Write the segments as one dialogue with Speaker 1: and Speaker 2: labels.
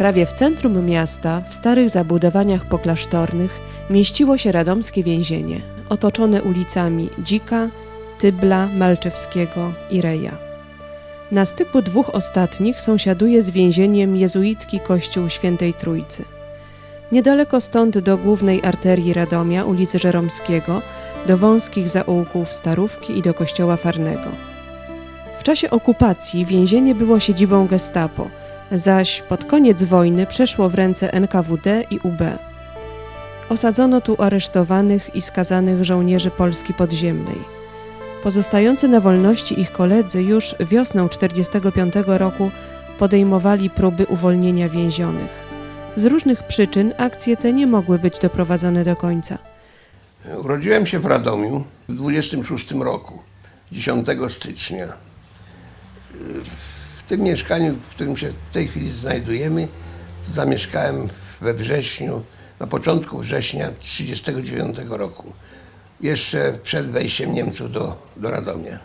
Speaker 1: Prawie w centrum miasta, w starych zabudowaniach poklasztornych, mieściło się radomskie więzienie, otoczone ulicami Dzika, Tybla, Malczewskiego i Reja. Na styku dwóch ostatnich sąsiaduje z więzieniem jezuicki kościół Świętej Trójcy. Niedaleko stąd do głównej arterii Radomia, ulicy Żeromskiego, do wąskich zaułków Starówki i do kościoła Farnego. W czasie okupacji więzienie było siedzibą gestapo, zaś pod koniec wojny przeszło w ręce NKWD i UB. Osadzono tu aresztowanych i skazanych żołnierzy Polski Podziemnej. Pozostający na wolności ich koledzy już wiosną 1945 roku podejmowali próby uwolnienia więzionych. Z różnych przyczyn akcje te nie mogły być doprowadzone do końca.
Speaker 2: Urodziłem się w Radomiu w 26 roku, 10 stycznia. Tym mieszkaniu, w którym się w tej chwili znajdujemy, zamieszkałem we wrześniu, na początku września 1939 roku. Jeszcze przed wejściem Niemców do, do Radomia.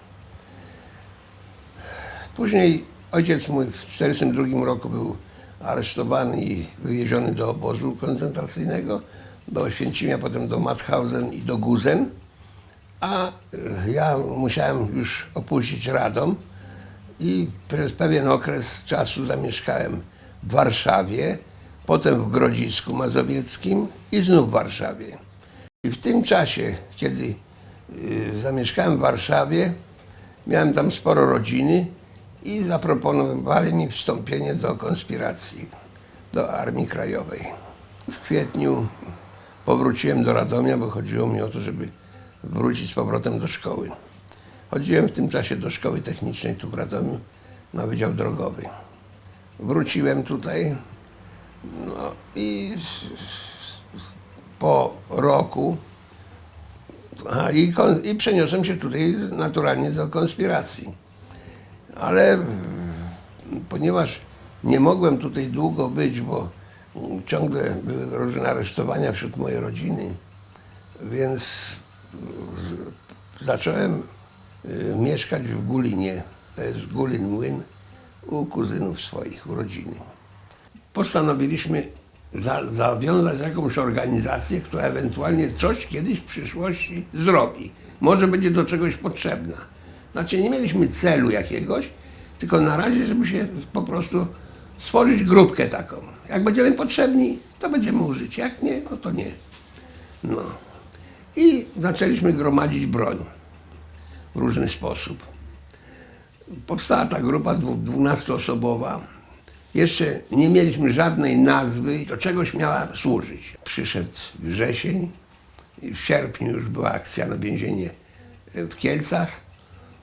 Speaker 2: Później ojciec mój w 1942 roku był aresztowany i wywieziony do obozu koncentracyjnego, do Oświęcimia, potem do Mauthausen i do Guzen. A y, ja musiałem już opuścić Radom i przez pewien okres czasu zamieszkałem w Warszawie, potem w Grodzisku Mazowieckim i znów w Warszawie. I w tym czasie, kiedy y, zamieszkałem w Warszawie, miałem tam sporo rodziny i zaproponowali mi wstąpienie do konspiracji, do Armii Krajowej. W kwietniu powróciłem do Radomia, bo chodziło mi o to, żeby wrócić z powrotem do szkoły. Chodziłem w tym czasie do szkoły technicznej tu w Radomiu na Wydział Drogowy. Wróciłem tutaj no i po roku a, i, kon, i przeniosłem się tutaj naturalnie do konspiracji. Ale ponieważ nie mogłem tutaj długo być, bo ciągle były różne aresztowania wśród mojej rodziny, więc zacząłem mieszkać w Gulinie. To jest Gulin Młyn u kuzynów swoich, u rodziny. Postanowiliśmy za, zawiązać jakąś organizację, która ewentualnie coś kiedyś w przyszłości zrobi. Może będzie do czegoś potrzebna. Znaczy nie mieliśmy celu jakiegoś, tylko na razie, żeby się po prostu stworzyć grupkę taką. Jak będziemy potrzebni, to będziemy użyć. Jak nie, no to nie. No. I zaczęliśmy gromadzić broń w różny sposób. Powstała ta grupa dwu- dwunastoosobowa. Jeszcze nie mieliśmy żadnej nazwy, do czegoś miała służyć. Przyszedł wrzesień, i w sierpniu już była akcja na więzienie w Kielcach,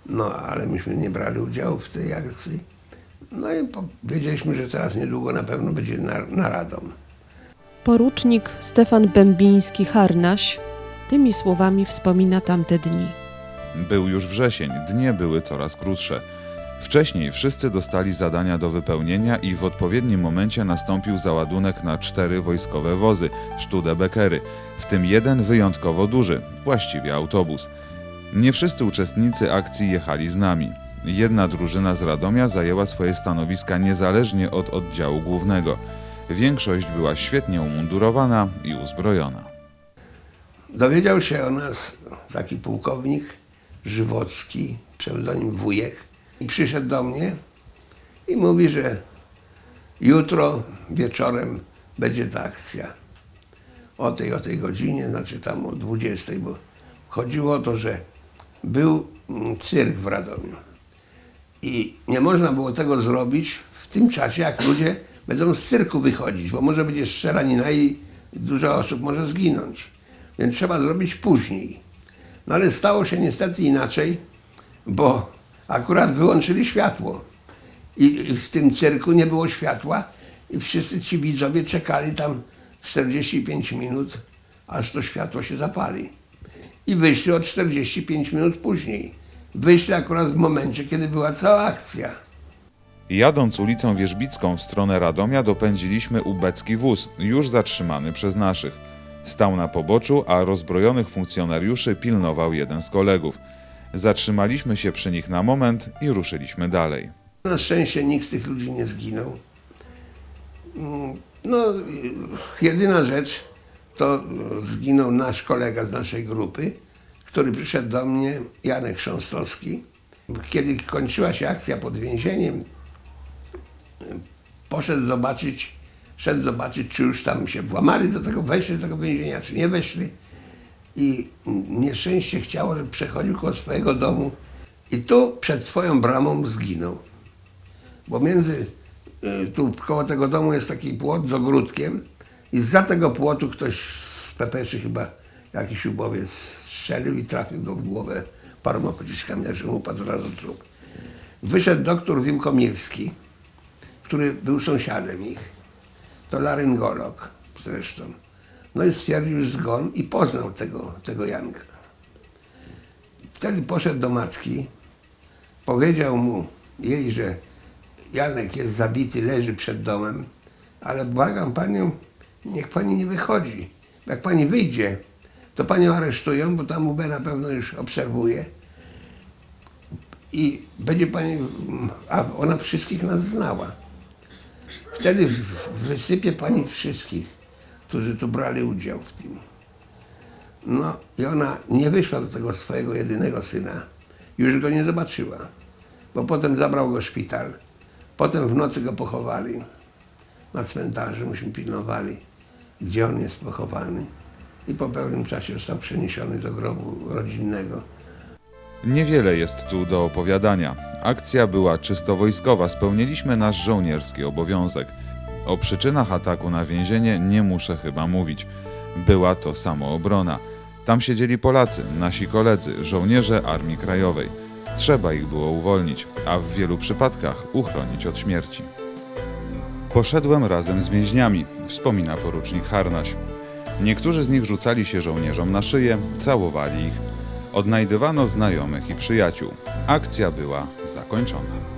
Speaker 2: no ale myśmy nie brali udziału w tej akcji. No i wiedzieliśmy, że teraz niedługo na pewno będzie na, na Radom.
Speaker 1: Porucznik Stefan Bębiński-Harnaś tymi słowami wspomina tamte dni.
Speaker 3: Był już wrzesień, dnie były coraz krótsze. Wcześniej wszyscy dostali zadania do wypełnienia i w odpowiednim momencie nastąpił załadunek na cztery wojskowe wozy, Studebekery, w tym jeden wyjątkowo duży, właściwie autobus. Nie wszyscy uczestnicy akcji jechali z nami. Jedna drużyna z Radomia zajęła swoje stanowiska niezależnie od oddziału głównego. Większość była świetnie umundurowana i uzbrojona.
Speaker 2: Dowiedział się o nas taki pułkownik Żywocki, pseudonim Wujek, i przyszedł do mnie i mówi, że jutro wieczorem będzie ta akcja. O tej, o tej godzinie, znaczy tam o 20, bo chodziło o to, że był mm, cyrk w Radomiu. I nie można było tego zrobić w tym czasie, jak ludzie będą z cyrku wychodzić, bo może będzie strzelanina i dużo osób może zginąć. Więc trzeba zrobić później. No ale stało się niestety inaczej, bo akurat wyłączyli światło. I w tym cyrku nie było światła i wszyscy ci widzowie czekali tam 45 minut, aż to światło się zapali. I wyszli o 45 minut później. Wyszli akurat w momencie, kiedy była cała akcja.
Speaker 3: Jadąc ulicą Wierzbicką w stronę Radomia dopędziliśmy ubecki wóz, już zatrzymany przez naszych. Stał na poboczu, a rozbrojonych funkcjonariuszy pilnował jeden z kolegów. Zatrzymaliśmy się przy nich na moment i ruszyliśmy dalej.
Speaker 2: Na szczęście nikt z tych ludzi nie zginął. Mm, No, jedyna rzecz to zginął nasz kolega z naszej grupy, który przyszedł do mnie, Janek Chrząstowski. Kiedy kończyła się akcja pod więzieniem, poszedł zobaczyć, szedł zobaczyć, czy już tam się włamali do tego, weszli do tego więzienia, czy nie weszli. I nieszczęście chciało, żeby przechodził koło swojego domu i tu przed swoją bramą zginął. Bo między, y, tu koło tego domu jest taki płot z ogródkiem i za tego płotu ktoś z pepeszy chyba jakiś ubowiec strzelił i trafił go w głowę paroma pociskami, że mu upadł od razu trup. Wyszedł doktor Wilkomirski, który był sąsiadem ich. To laryngolog zresztą. No i stwierdził zgon i poznał tego, tego Janka. Wtedy poszedł do matki, powiedział mu jej, że Janek jest zabity, leży przed domem, ale błagam panią, niech pani nie wychodzi. Jak pani wyjdzie, to panią aresztują, bo tam UB na pewno już obserwuje. I będzie pani, a ona wszystkich nas znała. Wtedy wysypie pani wszystkich, którzy tu brali udział w tym. No i ona nie wyszła do tego swojego jedynego syna. Już go nie zobaczyła, bo potem zabrał go szpital. Potem w nocy go pochowali na cmentarzu, myśmy pilnowali, gdzie on jest pochowany. I po pewnym czasie został przeniesiony do grobu rodzinnego.
Speaker 3: Niewiele jest tu do opowiadania. Akcja była czysto wojskowa, spełniliśmy nasz żołnierski obowiązek. O przyczynach ataku na więzienie nie muszę chyba mówić. Była to samoobrona. Tam siedzieli Polacy, nasi koledzy, żołnierze Armii Krajowej. Trzeba ich było uwolnić, a w wielu przypadkach uchronić od śmierci. Poszedłem razem z więźniami, wspomina porucznik Harnaś. Niektórzy z nich rzucali się żołnierzom na szyję, całowali ich. Odnajdywano znajomych i przyjaciół. Akcja była zakończona.